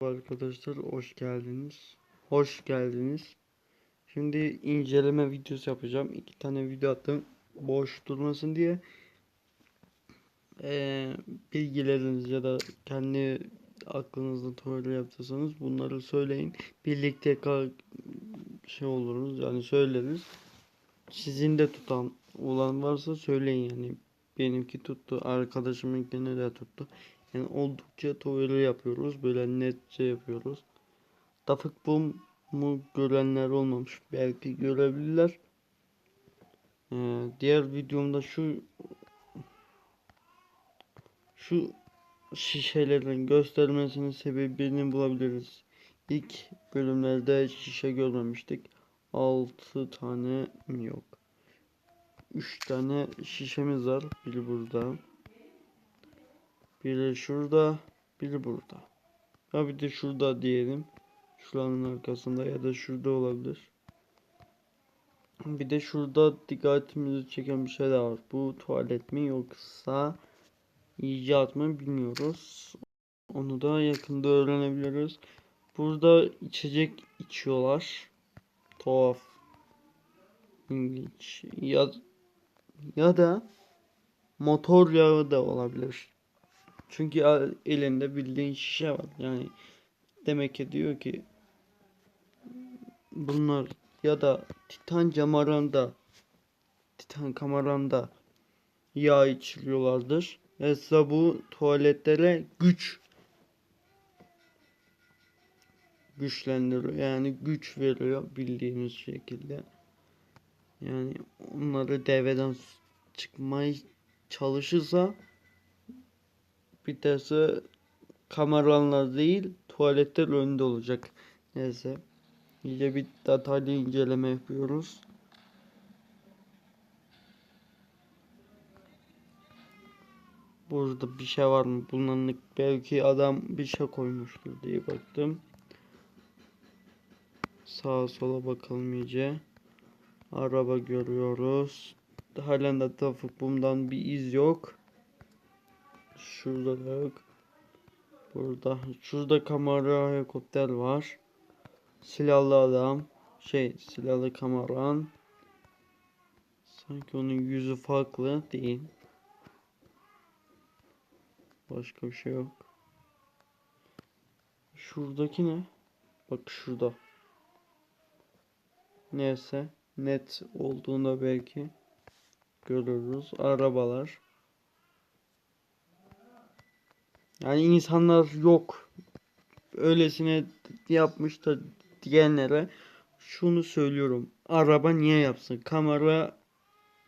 Arkadaşlar hoş geldiniz. Hoş geldiniz. Şimdi inceleme videosu yapacağım. İki tane video attım. Boş durmasın diye. Ee, bilgileriniz ya da kendi aklınızda teori yaptıysanız bunları söyleyin. Birlikte şey oluruz yani söyleriz. Sizin de tutan olan varsa söyleyin yani. Benimki tuttu. Arkadaşımınkini de tuttu. Yani oldukça teori yapıyoruz. Böyle netçe yapıyoruz. Dafık bum mu görenler olmamış. Belki görebilirler. Ee, diğer videomda şu şu şişelerin göstermesinin sebebini bulabiliriz. İlk bölümlerde şişe görmemiştik. 6 tane yok? 3 tane şişemiz var. Biri burada. Biri şurada. Biri burada. Ha bir de şurada diyelim. Şuranın arkasında ya da şurada olabilir. Bir de şurada dikkatimizi çeken bir şey daha var. Bu tuvalet mi yoksa icat mı bilmiyoruz. Onu da yakında öğrenebiliriz. Burada içecek içiyorlar. Tuhaf. İlginç. Ya, ya da motor yağı da olabilir. Çünkü elinde bildiğin şişe var. Yani demek ki diyor ki bunlar ya da Titan camaranda Titan kamaranda yağ içiriyorlardır. Yoksa bu tuvaletlere güç güçlendiriyor. Yani güç veriyor bildiğimiz şekilde. Yani onları devreden çıkmaya çalışırsa bir tanesi kameranlar değil tuvaletler önünde olacak. Neyse. İyice bir detaylı inceleme yapıyoruz. Burada bir şey var mı? Bunların belki adam bir şey koymuştur diye baktım. Sağa sola bakalım iyice. Araba görüyoruz. Halen de trafik bundan bir iz yok. Yok. Burada. Şurada kamera helikopter var. Silahlı adam. Şey silahlı kameran. Sanki onun yüzü farklı değil. Başka bir şey yok. Şuradaki ne? Bak şurada. Neyse. Net olduğunda belki görürüz. Arabalar. Yani insanlar yok. Öylesine yapmış da diyenlere şunu söylüyorum. Araba niye yapsın? Kamera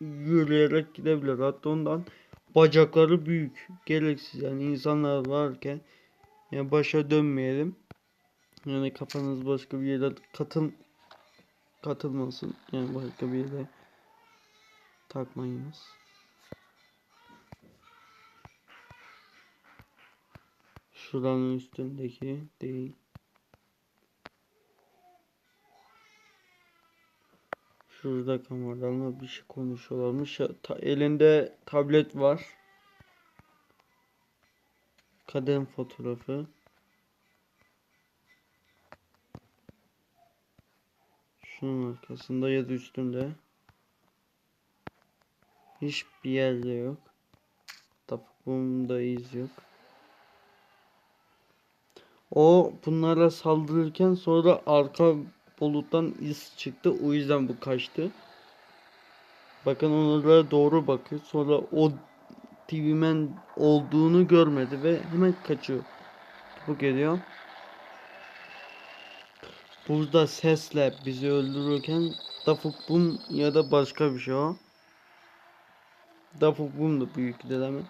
yürüyerek gidebilir. Hatta ondan bacakları büyük. Gereksiz yani insanlar varken yani başa dönmeyelim. Yani kafanız başka bir yere katıl katılmasın. Yani başka bir yere takmayınız. Şuranın üstündeki değil. Şurada kameralarla bir şey konuşuyorlarmış. Ta- elinde tablet var. Kadın fotoğrafı. Şunun arkasında ya da üstünde. Hiçbir yerde yok. Tapumda iz yok. O bunlara saldırırken sonra arka buluttan iz çıktı. O yüzden bu kaçtı. Bakın onlara doğru bakıyor. Sonra o TV'men olduğunu görmedi ve hemen kaçıyor. Bu geliyor. Burada sesle bizi öldürürken Dafuk Bum ya da başka bir şey o. Dafuk Bum da büyük dedeme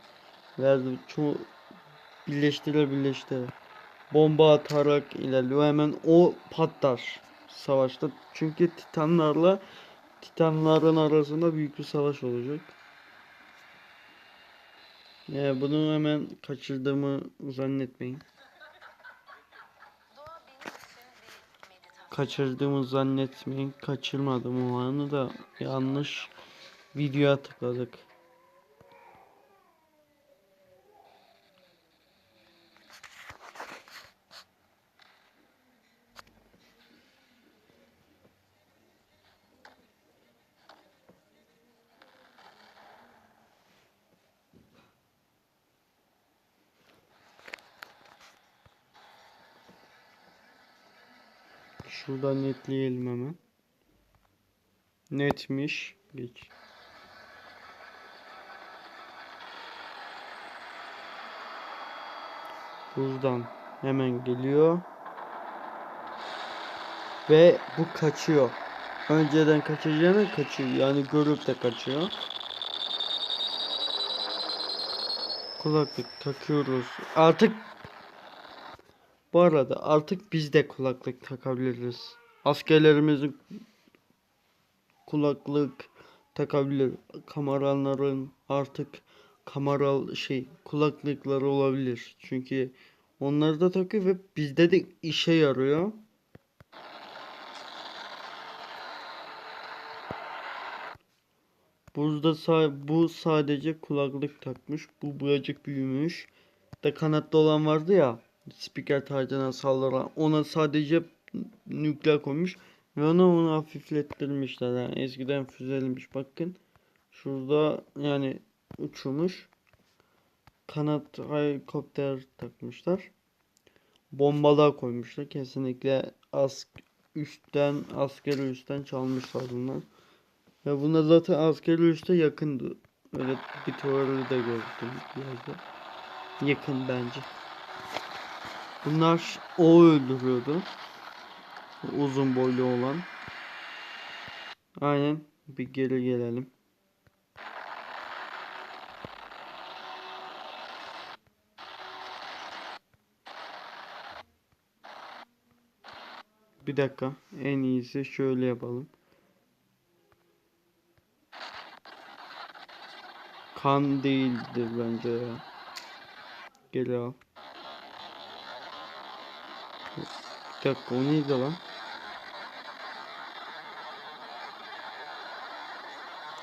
verdi. Çoğu birleştire birleştire bomba atarak ilerliyor. Hemen o patlar savaşta. Çünkü Titanlarla Titanların arasında büyük bir savaş olacak. Yani bunu hemen kaçırdığımı zannetmeyin. Kaçırdığımı zannetmeyin. Kaçırmadım o anı da yanlış videoya tıkladık. Şuradan netleyelim hemen. Netmiş. Geç. Buradan hemen geliyor. Ve bu kaçıyor. Önceden kaçacağına kaçıyor. Yani görüp de kaçıyor. Kulaklık takıyoruz. Artık bu arada artık biz de kulaklık takabiliriz. Askerlerimizin kulaklık takabilir. Kameraların artık kameral şey kulaklıkları olabilir. Çünkü onları da takıyor ve bizde de işe yarıyor. Burada sa bu sadece kulaklık takmış. Bu birazcık büyümüş. Da kanatlı olan vardı ya. Spiker tacına sallanan. Ona sadece nükleer koymuş. Ve onu onu hafiflettirmişler. Yani eskiden füzeliymiş. Bakın. Şurada yani uçurmuş. Kanat helikopter takmışlar. Bombalar koymuşlar. Kesinlikle ask üstten askeri üstten çalmışlar bunlar. Ya bunlar zaten askeri üste yakındı. Öyle bir teoride de gördüm yerde. Yakın bence. Bunlar o öldürüyordu. Uzun boylu olan. Aynen. Bir geri gelelim. Bir dakika. En iyisi şöyle yapalım. Kan değildir bence ya. Gel al. Bir dakika o neydi lan?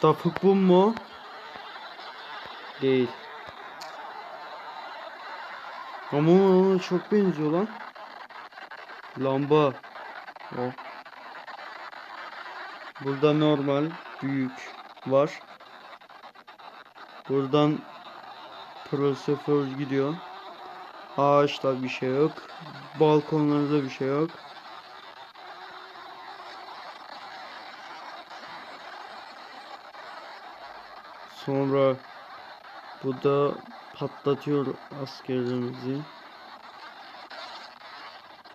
Tafuk bu mu? Değil. Ama ona çok benziyor lan. Lamba. O. Burada normal büyük var. Buradan Pro 0 gidiyor. Ağaçta bir şey yok. Balkonlarda bir şey yok. Sonra bu da patlatıyor askerimizi.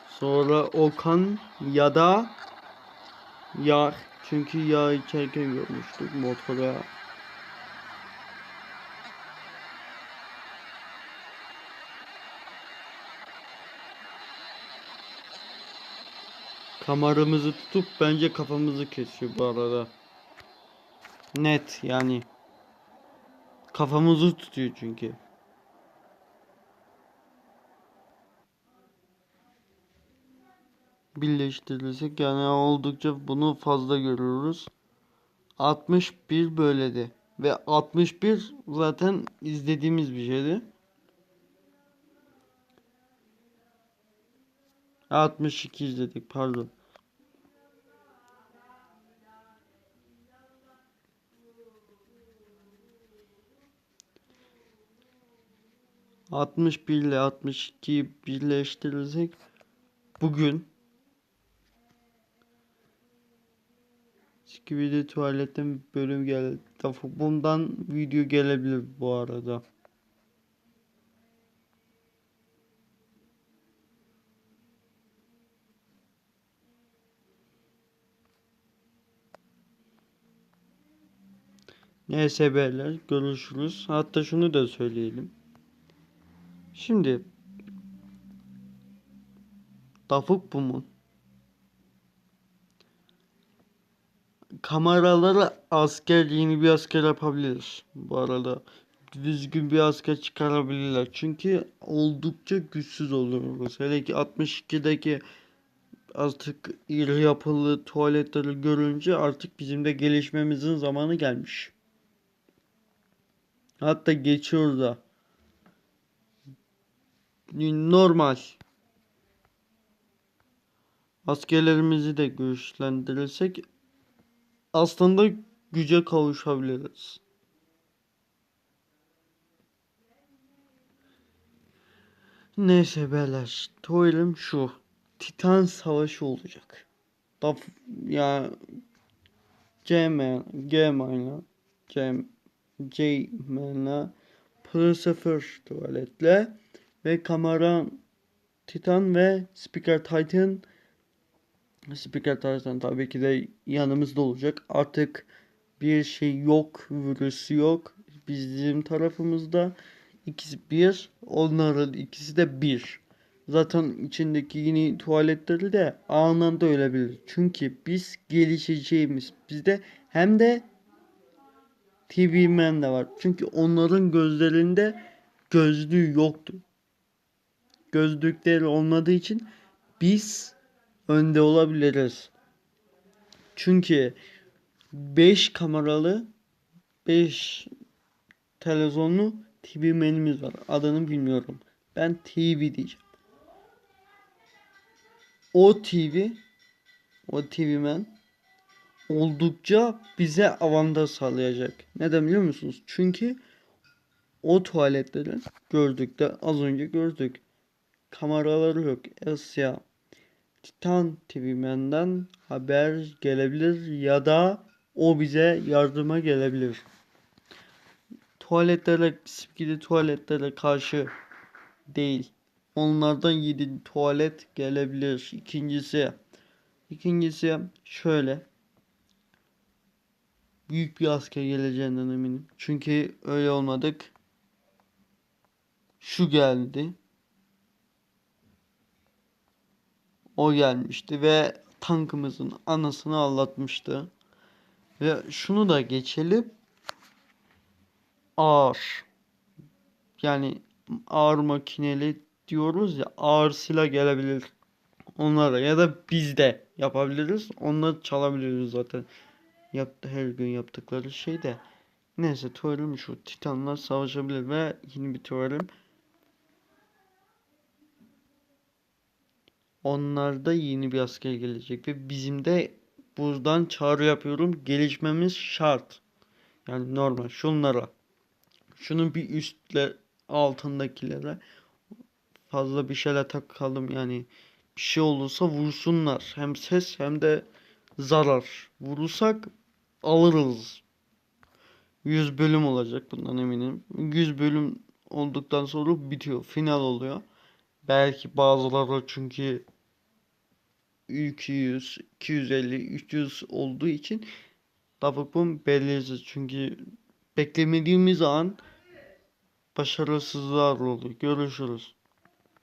Sonra Okan ya da yağ çünkü yağ içerken görmüştük motora Kameramızı tutup bence kafamızı kesiyor bu arada. Net yani. Kafamızı tutuyor çünkü. Birleştirirsek yani oldukça bunu fazla görüyoruz. 61 böyledi. Ve 61 zaten izlediğimiz bir şeydi. 62 izledik pardon. Altmış bir ile 62 birleştirirsek bugün Skibidi tuvaletten bir bölüm geldi. Bundan video gelebilir bu arada. Neyse beyler görüşürüz. Hatta şunu da söyleyelim. Şimdi Tafuk Bum'un kameraları asker yeni bir asker yapabilir. Bu arada düzgün bir asker çıkarabilirler. Çünkü oldukça güçsüz oluyoruz. Hele ki 62'deki artık iri yapılı tuvaletleri görünce artık bizim de gelişmemizin zamanı gelmiş. Hatta geçiyor da. Normal. Askerlerimizi de güçlendirirsek aslında güce kavuşabiliriz. Neyse beyler. Tuvalim şu. Titan savaşı olacak. Daf ya Gmail, Gmail'la Gm, Gmail'la P0 tuvaletle ve kamera Titan ve Speaker Titan Speaker Titan tabii ki de yanımızda olacak. Artık bir şey yok, virüs yok. Bizim tarafımızda ikisi bir, onların ikisi de bir. Zaten içindeki yeni tuvaletleri de anında ölebilir. Çünkü biz gelişeceğimiz bizde hem de TV Man de var. Çünkü onların gözlerinde gözlüğü yoktu. Gözlükleri olmadığı için biz önde olabiliriz. Çünkü 5 kameralı 5 televizyonlu TV menümüz var. Adını bilmiyorum. Ben TV diyeceğim. O TV o TV men oldukça bize avantaj sağlayacak. Neden biliyor musunuz? Çünkü o tuvaletleri gördük de az önce gördük. Kameraları yok. Asya Titan TV'menden haber gelebilir ya da o bize yardıma gelebilir. Tuvaletlere, skidi tuvaletlere karşı değil. Onlardan 7 tuvalet gelebilir. İkincisi, ikincisi şöyle. Büyük bir asker geleceğinden eminim. Çünkü öyle olmadık. Şu geldi. O gelmişti ve tankımızın anasını ağlatmıştı. Ve şunu da geçelim. Ağır. Yani ağır makineli diyoruz ya ağır silah gelebilir onlara ya da biz de yapabiliriz. Onları çalabiliriz zaten. Yaptı her gün yaptıkları şey de. Neyse tuvalim şu titanlar savaşabilir ve yeni bir tuvalim. Onlarda yeni bir asker gelecek ve bizim de buradan çağrı yapıyorum. Gelişmemiz şart. Yani normal şunlara. Şunun bir üstle altındakilere fazla bir şeyler takalım yani bir şey olursa vursunlar. Hem ses hem de zarar. Vurursak alırız. 100 bölüm olacak bundan eminim. 100 bölüm olduktan sonra bitiyor. Final oluyor. Belki bazıları çünkü 200, 250, 300 olduğu için tabii bu belirsiz. Çünkü beklemediğimiz an başarısızlar oluyor. Görüşürüz.